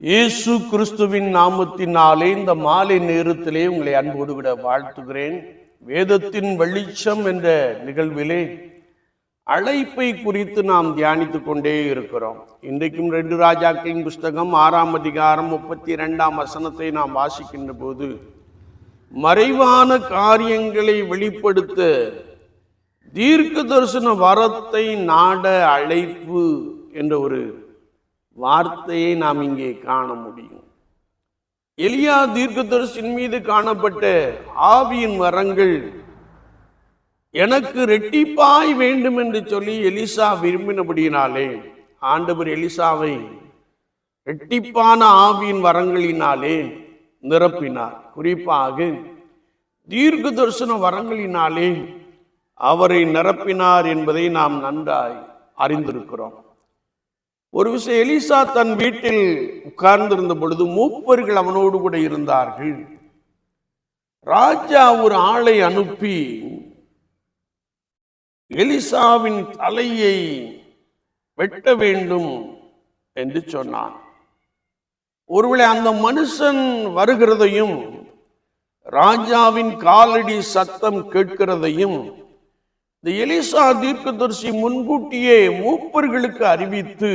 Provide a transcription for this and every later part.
இயேசு கிறிஸ்துவின் நாமத்தினாலே இந்த மாலை நேரத்திலே உங்களை அன்போடு விட வாழ்த்துகிறேன். வேதத்தின் வெளிச்சம் என்ற நிகழ்விலே அழைப்பை குறித்து நாம் தியானித்து கொண்டே இருக்கிறோம். இன்றைக்கும் ரெண்டு ராஜாக்களின் புஸ்தகம் ஆறாம் அதிகாரம் முப்பத்தி இரண்டாம் வசனத்தை நாம் வாசிக்கின்ற போது மறைவான காரியங்களை வெளிப்படுத்த தீர்க்க தரிசன வரத்தை நாட அழைப்பு என்ற ஒரு வார்த்தையை நாம் இங்கே காண முடியும். எலியா தீர்க்கதரிசின் மீது காணப்பட்ட ஆவியின் வரங்கள் எனக்கு ரெட்டிப்பாய் வேண்டும் என்று சொல்லி எலிசா விரும்பினபடியினாலே ஆண்டவர் எலிசாவை ரெட்டிப்பான ஆவியின் வரங்களினாலே நிரப்பினார். குறிப்பாக தீர்க்க தரிசன வரங்களினாலே அவரை நிரப்பினார் என்பதை நாம் நன்றாய் அறிந்திருக்கிறோம். ஒரு விஷயம் எலிசா தன் வீட்டில் உட்கார்ந்திருந்த பொழுது மூப்பர்கள் அவனோடு கூட இருந்தார்கள். ராஜா ஒரு ஆளை அனுப்பி எலிசாவின் தலையை வெட்ட வேண்டும் என்று சொன்னான். ஒருவேளை அந்த மனுஷன் வருகிறதையும் ராஜாவின் காலடி சத்தம் கேட்கிறதையும் இந்த எலிசா தீர்க்கதரிசி முன்கூட்டியே மூப்பர்களுக்கு அறிவித்து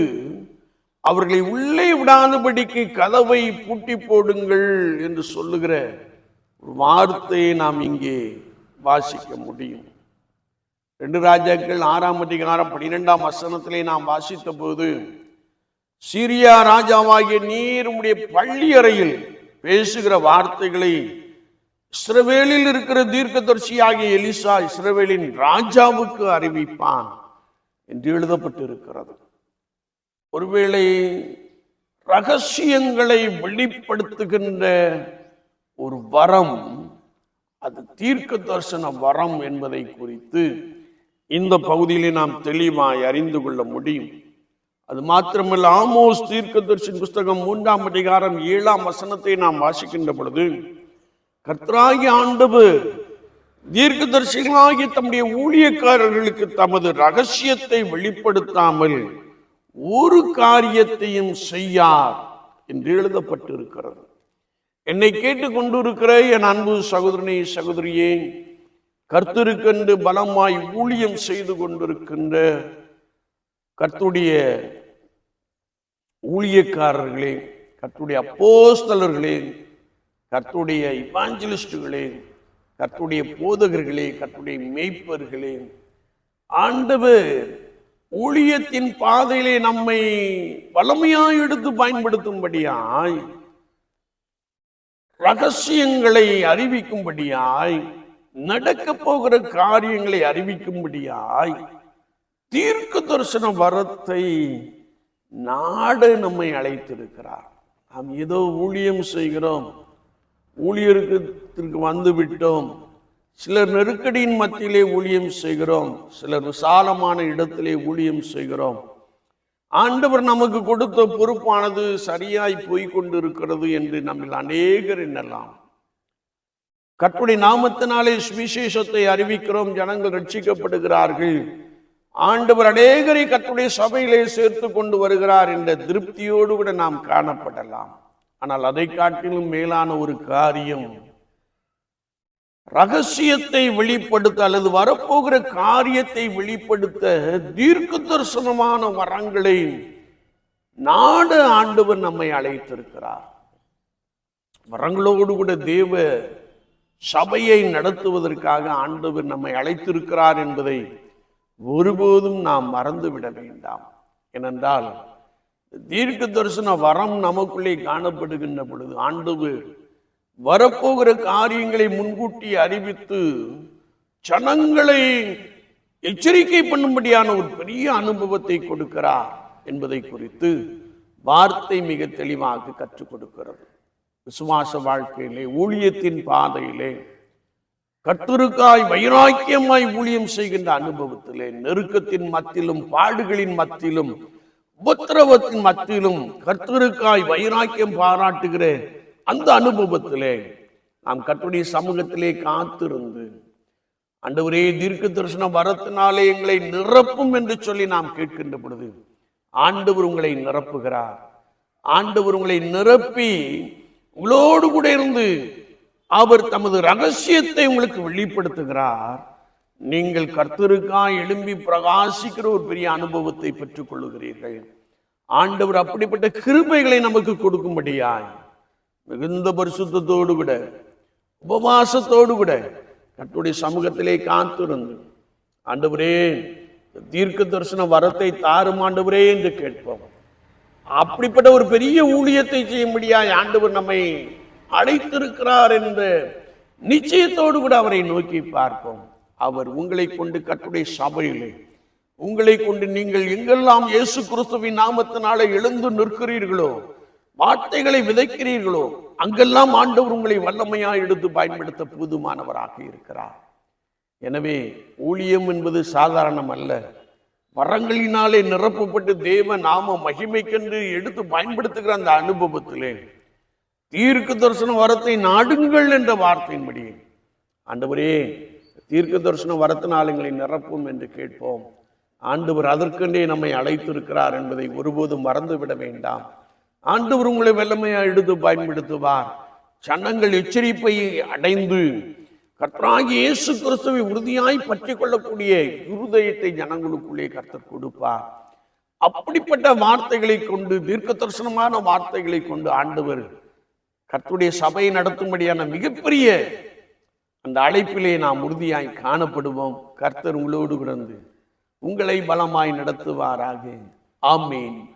அவர்களை உள்ளே விடாதபடிக்கு கதவை பூட்டி போடுங்கள் என்று சொல்லுகிற ஒரு வார்த்தையை நாம் இங்கே வாசிக்க முடியும். ரெண்டு ராஜாக்கள் ஆறாம் அதிகாரம் பன்னிரெண்டாம் வசனத்திலே நாம் வாசித்த போது சீரியா ராஜாவாகிய நீர் உம்முடைய பள்ளி அறையில் பேசுகிற வார்த்தைகளை இஸ்ரவேலில் இருக்கிற தீர்க்கதர்சியாகிய எலிசா இஸ்ரவேலின் ராஜாவுக்கு அறிவிப்பான் என்று எழுதப்பட்டிருக்கிறது. ஒருவேளை ரகசியங்களை வெளிப்படுத்துகின்ற ஒரு வரம் அது தீர்க்க தரிசன வரம் என்பதை குறித்து இந்த பகுதியிலே நாம் தெளிவாய் அறிந்து கொள்ள முடியும். அது மாத்திரமல்ல ஆமோஸ் தீர்க்கதரிசன புஸ்தகம் மூன்றாம் அதிகாரம் ஏழாம் வசனத்தை நாம் வாசிக்கின்ற பொழுது கத்ராகி ஆண்டவர் தீர்க்கதரிசிகளாகிய தம்முடைய ஊழியக்காரர்களுக்கு தமது ரகசியத்தை வெளிப்படுத்தாமல் ஒரு காரியத்தையும் செய்யார் என்று எழுதப்பட்டிருக்கிறது. என்னை கேட்டு கொண்டிருக்கிற என் அன்பு சகோதரனே சகோதரியே கர்த்தருக்கென்று பலமாய் ஊழியம் செய்து கொண்டிருக்கின்ற கர்த்துடைய ஊழியக்காரர்களே கர்த்துடைய அப்போஸ்தலர்களே கர்த்துடைய இவாஞ்சலிஸ்டுகளே கர்த்துடைய போதகர்களே கர்த்துடைய மெய்ப்பர்களே ஆண்டவர் ஊழியத்தின் பாதையிலே நம்மை வளமையாய் எடுத்து பயன்படுத்தும்படியாய் ரகசியங்களை அறிவிக்கும்படியாய் நடக்க போகிற காரியங்களை அறிவிக்கும்படியாய் தீர்க்க தரிசன வரத்தை நாடு நம்மை அழைத்திருக்கிறார். நாம் ஏதோ ஊழியம் செய்கிறோம். ஊழியருக்கு வந்து விட்டோம். சிலர் நெருக்கடியின் மத்தியிலே ஊழியம் செய்கிறோம். சிலர் விசாலமான இடத்திலே ஊழியம் செய்கிறோம். ஆண்டவர் நமக்கு கொடுத்த பொறுப்பானது சரியாய் போய் கொண்டிருக்கிறது என்று நம்மில் அநேகர் எண்ணலாம். கட்டுடைய நாமத்தினாலே சுவிசேஷத்தை அறிவிக்கிறோம். ஜனங்கள் ரட்சிக்கப்படுகிறார்கள். ஆண்டவர் அநேகரை கட்டுடைய சபையிலே சேர்த்து கொண்டு வருகிறார் என்ற திருப்தியோடு கூட நாம் காணப்படலாம். ஆனால் அதை காட்டிலும் மேலான ஒரு காரியம் ரகசியத்தை வெளிப்படுத்த அல்லது வரப்போகிற காரியத்தை வெளிப்படுத்த தீர்க்க தரிசனமான வரங்களை நாடு ஆண்டவர் நம்மை அழைத்திருக்கிறார். வரங்களோடு கூட தேவ சபையை நடத்துவதற்காக ஆண்டவர் நம்மை அழைத்திருக்கிறார் என்பதை ஒருபோதும் நாம் மறந்துவிட வேண்டாம். ஏனென்றால் தீர்க்க தரிசன வரம் நமக்குள்ளே காணப்படுகின்ற பொழுது ஆண்டவர் வரப்போகிற காரியங்களை முன்கூட்டி அறிவித்து ஜனங்களை எச்சரிக்கை பண்ணும்படியான ஒரு பெரிய அனுபவத்தை கொடுக்கிறார் என்பதை குறித்து வார்த்தை மிக தெளிவாக கற்றுக் கொடுக்கிறது. விசுவாச வாழ்க்கையிலே ஊழியத்தின் பாதையிலே கட்டுருக்காய் வைராக்கியமாய் ஊழியம் செய்கின்ற அனுபவத்திலே நெருக்கத்தின் மத்தியிலும் பாடுகளின் மத்தியிலும் உபத்திரவத்தின் மத்தியிலும் கர்த்தருக்காய் வைராக்கியம் பாராட்டுகிற அந்த அனுபவத்திலே நாம் கர்த்தருடைய சமூகத்திலே காத்திருந்து அண்டவரே தீர்க்க தரிசன வரத்தினாலே எங்களை நிரப்பும் என்று சொல்லி நாம் கேட்கின்ற பொழுது ஆண்டவர் உங்களை நிரப்புகிறார். ஆண்டவர் உங்களை நிரப்பி உங்களோடு கூட இருந்து அவர் தமது ரகசியத்தை உங்களுக்கு வெளிப்படுத்துகிறார். நீங்கள் கர்த்தருக்காய் எழும்பி பிரகாசிக்கிற ஒரு பெரிய அனுபவத்தை பெற்றுக் கொள்ளுகிறீர்கள் ஆண்டவர் அப்படிப்பட்ட கிருபைகளை நமக்கு கொடுக்கும்படியாய் மிகுந்த பரிசுத்தோடு கூட உபவாசத்தோடு கூட கட்டுடைய சமூகத்திலே காத்திருந்து ஆண்டவரே தீர்க்க தரிசன வரத்தை தாரும் ஆண்டவரே என்று கேட்போம். அப்படிப்பட்ட ஒரு பெரிய ஊழியத்தை செய்யும்படியாய் ஆண்டவர் நம்மை அழைத்திருக்கிறார் என்ற நிச்சயத்தோடு கூட அவரை நோக்கி பார்ப்போம். அவர் உங்களை கொண்டு கட்டுடைய சபையிலே. உங்களை கொண்டு நீங்கள் எங்கெல்லாம் இயேசு கிறிஸ்துவின் நாமத்தினாலே எழுந்து நிற்கிறீர்களோ வார்த்தைகளை விதைக்கிறீர்களோ அங்கெல்லாம் ஆண்டவர் உங்களை வல்லமையா எடுத்து பயன்படுத்த போதுமானவராக இருக்கிறார். எனவே ஊழியம் என்பது சாதாரணம் அல்ல. வரங்களினாலே நிரப்பப்பட்டு தேவ நாம மகிமைக்கென்று எடுத்து பயன்படுத்துகிற அந்த அனுபவத்திலே தீர்க்க தரிசன வரத்தை நாடுங்கள் என்ற வார்த்தையின்படி. ஆண்டவரே தீர்க்க தரிசன வரத்தினாலுங்களை நிரப்பும் என்று கேட்போம். ஆண்டவர் அதற்கென்றே நம்மை அழைத்திருக்கிறார் என்பதை ஒருபோதும் மறந்துவிட வேண்டாம். ஆண்டவர் உங்களை வெள்ளமையாக எடுத்து பயன்படுத்துவார். சன்னங்கள் எச்சரிப்பை அடைந்து கர்த்தராகிய இயேசு கிறிஸ்துவை உறுதியாய் பற்றி கொள்ளக்கூடிய இருதயத்தை ஜனங்களுக்குள்ளே கர்த்தர் கொடுப்பார். அப்படிப்பட்ட வார்த்தைகளை கொண்டு தீர்க்க தரிசனமான வார்த்தைகளை கொண்டு ஆண்டவர் கர்த்துடைய சபையை நடத்தும்படியான மிகப்பெரிய அந்த அழைப்பிலே நாம் உறுதியாய் காணப்படுவோம். கர்த்தர் உங்களோடு கிடந்து உங்களை பலமாய் நடத்துவாராக. ஆமீன்.